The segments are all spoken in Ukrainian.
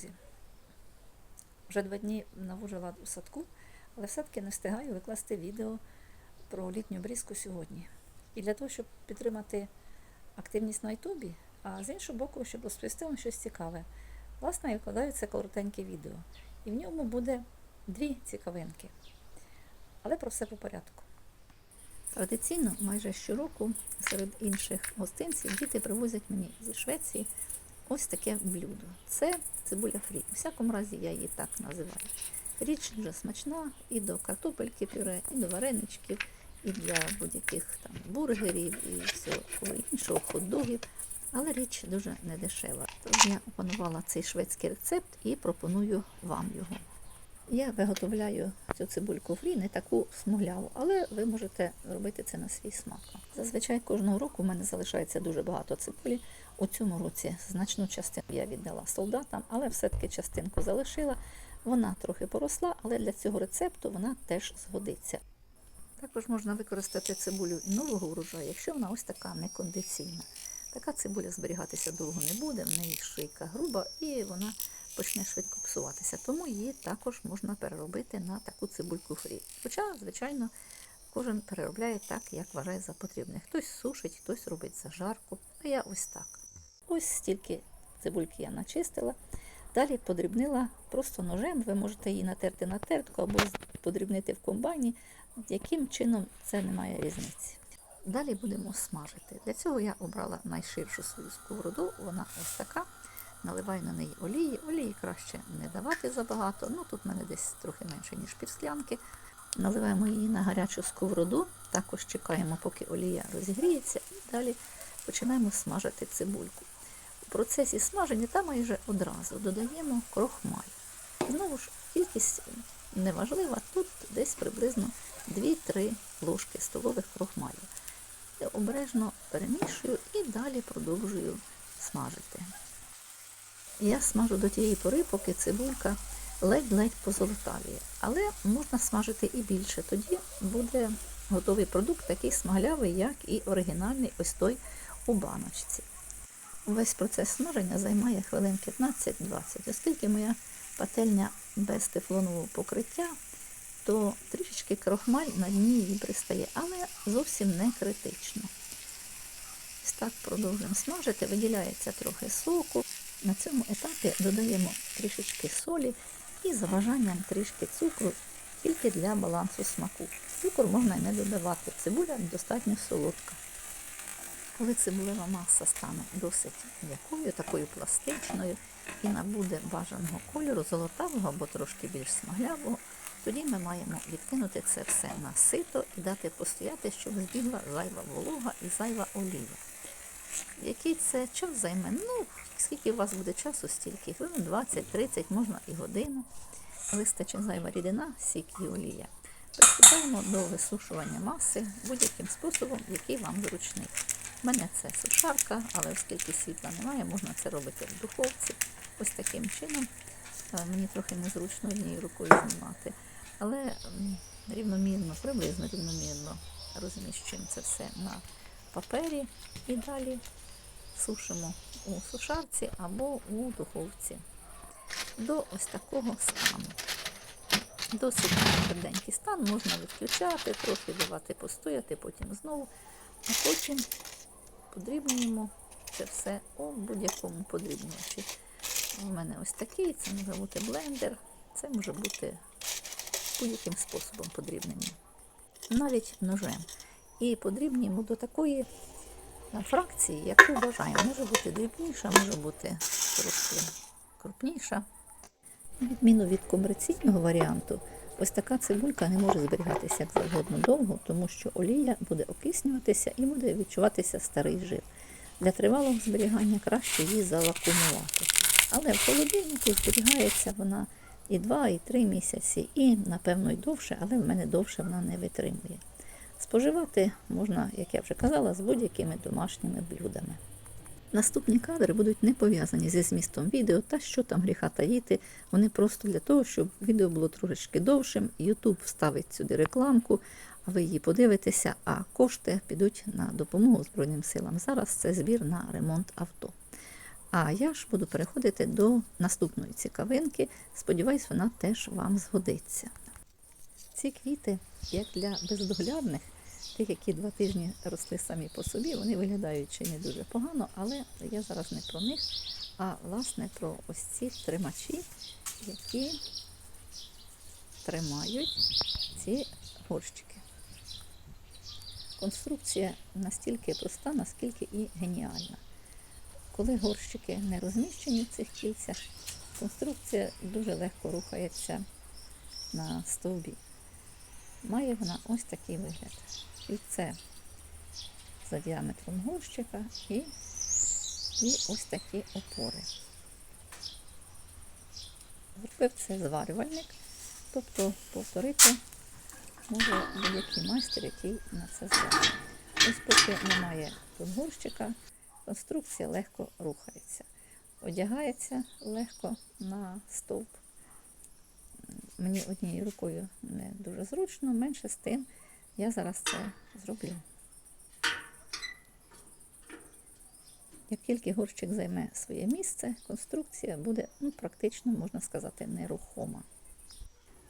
друзі, вже два дні навожу лад у садку, але все-таки не встигаю викласти відео про літню брізку сьогодні. І для того, щоб підтримати активність на Ютубі, а з іншого боку, щоб розповісти вам щось цікаве, власне, я вкладаю це коротеньке відео. І в ньому буде дві цікавинки. Але про все по порядку. Традиційно, майже щороку, серед інших гостинців, діти привозять мені зі Швеції ось таке блюдо. Це цибуля фрі. У всякому разі, я її так називаю. Річ дуже смачна і до картопельки пюре, і до вареничків, і для будь-яких там бургерів, і всього іншого, хот-догів. Але річ дуже недешева. Тож я опанувала цей шведський рецепт і пропоную вам його. Я виготовляю цю цибульку фрі не таку смугляву, але ви можете робити це на свій смак. Зазвичай кожного року в мене залишається дуже багато цибулі. У цьому році значну частину я віддала солдатам, але все-таки частинку залишила. Вона трохи поросла, але для цього рецепту вона теж згодиться. Також можна використати цибулю нового урожаю, якщо вона ось така некондиційна. Така цибуля зберігатися довго не буде, в неї шийка груба і вона почне швидко псуватися. Тому її також можна переробити на таку цибульку фрі. Хоча, звичайно, кожен переробляє так, як вважає за потрібне. Хтось сушить, хтось робить зажарку, а я ось так. Ось стільки цибульки я начистила. Далі подрібнила просто ножем, ви можете її натерти на тертку або подрібнити в комбайні. Яким чином це не має різниці. Далі будемо смажити. Для цього я обрала найширшу свою сковороду, вона ось така. Наливаю на неї олії. Олії краще не давати забагато. Ну тут в мене десь трохи менше, ніж півсклянки. Наливаємо її на гарячу сковороду, також чекаємо, поки олія розігріється, і далі починаємо смажити цибульку. У процесі смаження та майже одразу додаємо крохмаль. Знову ж кількість неважлива, тут десь приблизно 2-3 ложки столових крохмалю. Я обережно перемішую і далі продовжую смажити. Я смажу до тієї пори, поки цибулька ледь-ледь позолотавіє. Але можна смажити і більше. Тоді буде готовий продукт такий смаглявий, як і оригінальний ось той у баночці. Весь процес смаження займає хвилин 15-20. Оскільки моя пательня без тефлонового покриття, то трішечки крохмаль на дні її пристає, але зовсім не критично. Ось так продовжуємо смажити, виділяється трохи соку. На цьому етапі додаємо трішечки солі і за бажанням трішки цукру, тільки для балансу смаку. Цукор можна і не додавати, цибуля достатньо солодка. Коли цибулева маса стане досить м'якою, такою пластичною і набуде бажаного кольору, золотавого або трошки більш смаглявого, тоді ми маємо відкинути це все на сито і дати постояти, щоб збігла зайва волога і зайва олія. Який це час займе? Ну, скільки у вас буде часу, стільки хвилин, 20-30, можна і годину. Вистачить зайва рідина, сік і олія. Приступаємо до висушування маси будь-яким способом, який вам зручний. У мене це сушарка, але оскільки світла немає, можна це робити в духовці. Ось таким чином. Мені трохи незручно однією рукою знімати. Але рівномірно, приблизно рівномірно розміщуємо це все на папері і далі сушимо у сушарці або у духовці до ось такого стану. Досить тверденький стан можна відключати, трохи давати постояти, потім знову, а потім подрібнюємо це все у будь-якому подрібнювачі. У мене ось такий, це може бути блендер, це може бути будь-яким способом подрібнення. Навіть ножем. І подрібнюємо до такої фракції, яку бажаємо. Може бути дрібніша, може бути трошки крупніша. На відміну від комерційного варіанту, ось така цибулька не може зберігатися як завгодно довго, тому що олія буде окиснюватися і буде відчуватися старий жир. Для тривалого зберігання краще її завакумувати. Але в холодильнику зберігається вона і 2, і 3 місяці, і, напевно, і довше, але в мене довше вона не витримує. Споживати можна, як я вже казала, з будь-якими домашніми блюдами. Наступні кадри будуть не пов'язані зі змістом відео та що там гріха таїти. Вони просто для того, щоб відео було трошечки довшим. YouTube вставить сюди рекламку, а ви її подивитеся, а кошти підуть на допомогу Збройним силам. Зараз це збір на ремонт авто. А я ж буду переходити до наступної цікавинки. Сподіваюсь, вона теж вам згодиться. Ці квіти, як для бездоглядних, тих, які два тижні росли самі по собі, вони виглядають чи не дуже погано, але я зараз не про них, а власне про ось ці тримачі, які тримають ці горщики. Конструкція настільки проста, наскільки і геніальна. Коли горщики не розміщені в цих кільцях, конструкція дуже легко рухається на стовбі. Має вона ось такий вигляд. Кільце за діаметром горщика і, і ось такі опори. Зробив це зварювальник, тобто повторити може будь-який майстер, який на це зважив. Ось поки немає горщика, конструкція легко рухається. Одягається легко на стовп. Мені однією рукою не дуже зручно, менше з тим я зараз це зроблю. Як тільки горщик займе своє місце, конструкція буде ну, практично, можна сказати, нерухома.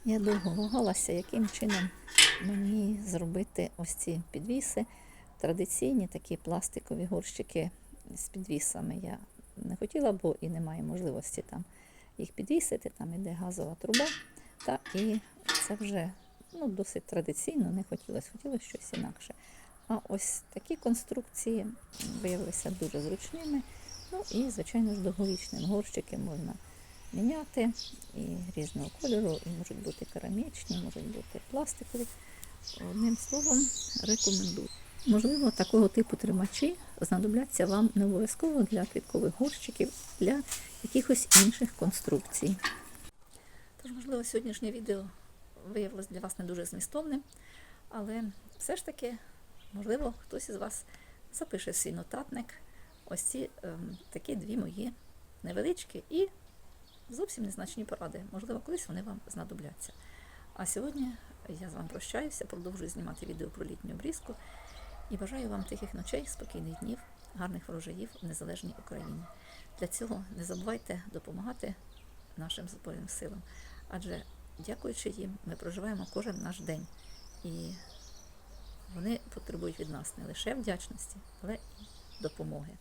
Я довго вагалася, яким чином мені зробити ось ці підвіси. Традиційні такі пластикові горщики з підвісами я не хотіла, бо і немає можливості там їх підвісити, там іде газова труба. Та і це вже ну, досить традиційно, не хотілося, хотілося щось інакше. А ось такі конструкції виявилися дуже зручними. Ну і, звичайно ж, довговічним горщики можна міняти і різного кольору, і можуть бути керамічні, можуть бути пластикові. Одним словом, рекомендую. Можливо, такого типу тримачі знадобляться вам не обов'язково для квіткових горщиків, для якихось інших конструкцій. Тож, можливо, сьогоднішнє відео виявилось для вас не дуже змістовним, але все ж таки, можливо, хтось із вас запише свій нотатник ось ці ем, такі дві мої невеличкі і зовсім незначні поради. Можливо, колись вони вам знадобляться. А сьогодні я з вами прощаюся, продовжую знімати відео про літню обрізку і бажаю вам тихих ночей, спокійних днів, гарних врожаїв в незалежній Україні. Для цього не забувайте допомагати нашим Збройним силам, адже дякуючи їм, ми проживаємо кожен наш день. І вони потребують від нас не лише вдячності, але і допомоги.